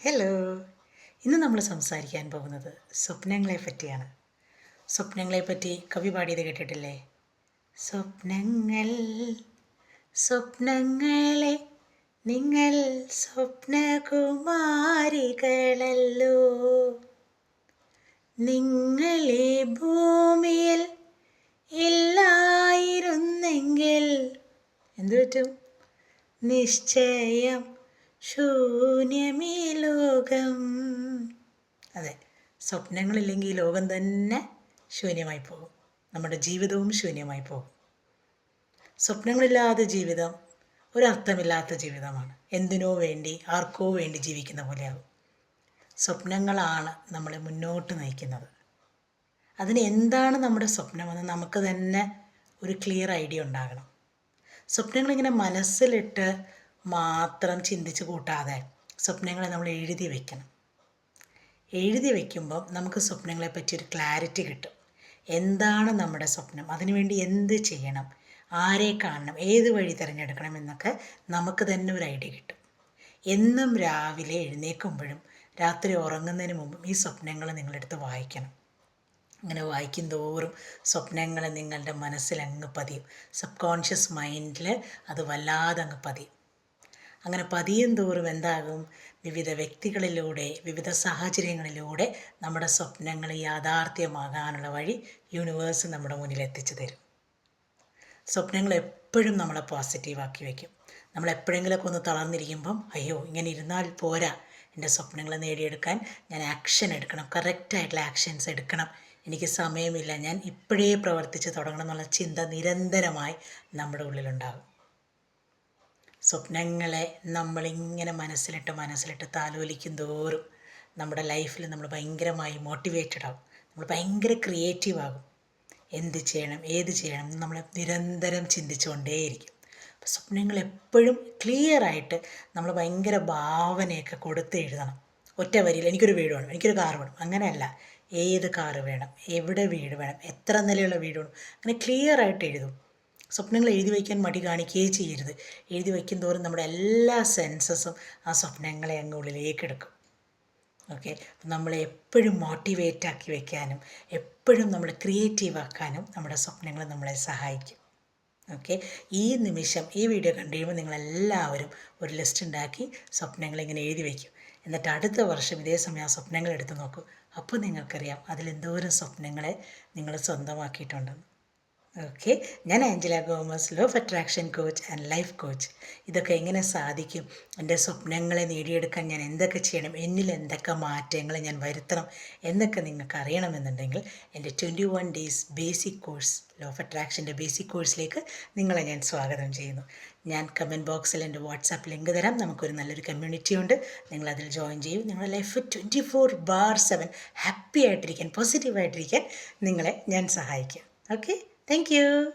Hello ഇന്ന് നമ്മൾ സംസാരിക്കാൻ പോകുന്നത് സ്വപ്നങ്ങളെ പറ്റിയാണ് സ്വപ്നങ്ങളെ പറ്റി കവി പാടിയത് കേട്ടിട്ടില്ലേ? സ്വപ്നങ്ങൾ സ്വപ്നങ്ങളെ നിങ്ങൾ സ്വപ്നകുമാരികളല്ലോ. നിങ്ങളെ ഭൂമിയിൽ ഇല്ലായിരുന്നെങ്കിൽ എന്തു പറ്റും? നിശ്ചയം ശൂന്യമീ ലോകം. അതെ സ്വപ്നങ്ങളില്ലെങ്കിൽ ലോകം തന്നെ ശൂന്യമായി പോകും. നമ്മുടെ ജീവിതവും ശൂന്യമായി പോകും. സ്വപ്നങ്ങളില്ലാത്ത ജീവിതം ഒരർത്ഥമില്ലാത്ത ജീവിതമാണ്. എന്തിനോ വേണ്ടി ആർക്കോ വേണ്ടി ജീവിക്കുന്ന പോലെയാകും. സ്വപ്നങ്ങളാണ് നമ്മളെ മുന്നോട്ട് നയിക്കുന്നത്. അതിന് എന്താണ് നമ്മുടെ സ്വപ്നമെന്ന് നമുക്ക് തന്നെ ഒരു ക്ലിയർ ഐഡിയ ഉണ്ടാകണം. സ്വപ്നങ്ങളിങ്ങനെ മനസ്സിലിട്ട് മാത്രം ചിന്തിച്ച് കൂട്ടാതെ സ്വപ്നങ്ങളെ നമ്മൾ എഴുതി വയ്ക്കണം എഴുതി വയ്ക്കുമ്പം നമുക്ക് സ്വപ്നങ്ങളെ പറ്റി ഒരു ക്ലാരിറ്റി കിട്ടും. എന്താണ് നമ്മുടെ സ്വപ്നം? അതിനുവേണ്ടി എന്ത് ചെയ്യണം? ആരെ കാണണം? ഏത് വഴി തിരഞ്ഞെടുക്കണം എന്നൊക്കെ നമുക്ക് തന്നെ ഒരു ഐഡിയ കിട്ടും. എന്നും രാവിലെ എഴുന്നേൽക്കുമ്പോഴും രാത്രി ഉറങ്ങുന്നതിന് മുമ്പും ഈ സ്വപ്നങ്ങൾ നിങ്ങളെടുത്ത് വായിക്കണം. അങ്ങനെ വായിക്കും തോറും സ്വപ്നങ്ങൾ നിങ്ങളുടെ മനസ്സിൽ അങ്ങ് പതിയും. സബ് കോൺഷ്യസ് മൈൻഡിൽ അത് വല്ലാതെ അങ്ങ് പതിയും. അങ്ങനെ പതിയും തോറും എന്താകും? വിവിധ വ്യക്തികളിലൂടെ വിവിധ സാഹചര്യങ്ങളിലൂടെ നമ്മുടെ സ്വപ്നങ്ങൾ യാഥാർത്ഥ്യമാകാനുള്ള വഴി യൂണിവേഴ്സ് നമ്മുടെ മുന്നിൽ എത്തിച്ചു തരും. സ്വപ്നങ്ങൾ എപ്പോഴും നമ്മളെ പോസിറ്റീവാക്കി വയ്ക്കും നമ്മൾ എപ്പോഴെങ്കിലുമൊക്കെ ഒന്ന് തളർന്നിരിക്കുമ്പം അയ്യോ ഇങ്ങനെ ഇരുന്നാൽ പോരാ. എന്റെ സ്വപ്നങ്ങൾ നേടിയെടുക്കാൻ ഞാൻ ആക്ഷൻ എടുക്കണം. കറക്റ്റായിട്ടുള്ള ആക്ഷൻസ് എടുക്കണം. എനിക്ക് സമയമില്ല. ഞാൻ ഇപ്പോഴേ പ്രവർത്തിച്ച് തുടങ്ങണം എന്നുള്ള ചിന്ത നിരന്തരമായി നമ്മുടെ ഉള്ളിലുണ്ടാകും. സ്വപ്നങ്ങളെ നമ്മളിങ്ങനെ മനസ്സിലിട്ട് മനസ്സിലിട്ട് താലോലിക്കും തോറും നമ്മുടെ ലൈഫിൽ നമ്മൾ ഭയങ്കരമായി മോട്ടിവേറ്റഡ് ആകും നമ്മൾ ഭയങ്കര ക്രിയേറ്റീവ് ആകും. എന്ത് ചെയ്യണം ഏത് ചെയ്യണം നമ്മൾ നിരന്തരം ചിന്തിച്ചുകൊണ്ടേയിരിക്കും. അപ്പോൾ സ്വപ്നങ്ങൾ എപ്പോഴും ക്ലിയർ ആയിട്ട് നമ്മൾ ഭയങ്കര ഭാവനയൊക്കെ കൊടുത്ത് എഴുതണം. ഒറ്റ വരിയിൽ എനിക്കൊരു വീട് വേണം എനിക്കൊരു കാർ വേണം. അങ്ങനെയല്ല. ഏത് കാറ് വേണം എവിടെ വീട് വേണം എത്ര നിലയുള്ള വീട് വേണം അങ്ങനെ ക്ലിയർ ആയിട്ട് എഴുതും. സ്വപ്നങ്ങൾ എഴുതി വയ്ക്കാൻ മടി കാണിക്കുകയേ ചെയ്യരുത്. എഴുതി വയ്ക്കും തോറും നമ്മുടെ എല്ലാ സെൻസസും ആ സ്വപ്നങ്ങളെ അങ്ങ് ഉള്ളിലേക്ക് എടുക്കും. ഓക്കെ? നമ്മളെ എപ്പോഴും മോട്ടിവേറ്റ് ആക്കി വയ്ക്കാനും എപ്പോഴും നമ്മൾ ക്രിയേറ്റീവ് ആക്കാനും നമ്മുടെ സ്വപ്നങ്ങൾ നമ്മളെ സഹായിക്കും. ഓക്കെ? ഈ നിമിഷം ഈ വീഡിയോ കണ്ടു കഴിയുമ്പോൾ നിങ്ങളെല്ലാവരും ഒരു ലിസ്റ്റ് ഉണ്ടാക്കി സ്വപ്നങ്ങൾ ഇങ്ങനെ എഴുതി വയ്ക്കും. എന്നിട്ട് അടുത്ത വർഷം ഇതേ സമയം ആ സ്വപ്നങ്ങൾ എടുത്ത് നോക്കും. അപ്പോൾ നിങ്ങൾക്കറിയാം അതിലെന്തോരം സ്വപ്നങ്ങളെ നിങ്ങൾ സ്വന്തമാക്കിയിട്ടുണ്ടെന്ന്. ഓക്കെ ഞാൻ Angela Gomez law of attraction coach and life coach ഇതൊക്കെ എങ്ങനെ സാധിക്കും? എന്റെ സ്വപ്നങ്ങളെ നേടിയെടുക്കാൻ ഞാൻ എന്തൊക്കെ ചെയ്യണം? എന്നിൽ എന്തൊക്കെ മാറ്റങ്ങൾ ഞാൻ വരുത്തണം? എന്നൊക്കെ നിങ്ങൾക്ക് അറിയണമെന്നുണ്ടെങ്കിൽ എന്റെ twenty one days basic course law of അട്രാക്ഷന്റെ basic കോഴ്സിലേക്ക് നിങ്ങളെ ഞാൻ സ്വാഗതം ചെയ്യുന്നു. ഞാൻ കമന്റ് ബോക്സിൽ എന്റെ വാട്സാപ്പ് ലിങ്ക് തരാം. നമുക്കൊരു നല്ലൊരു കമ്മ്യൂണിറ്റി ഉണ്ട്. നിങ്ങൾ അതിൽ ജോയിൻ ചെയ്യും. നിങ്ങളുടെ life twenty four bar seven happy ആയിട്ടിരിക്കാൻ പോസിറ്റീവായിട്ടിരിക്കാൻ നിങ്ങളെ ഞാൻ സഹായിക്കാം. Okay Thank you.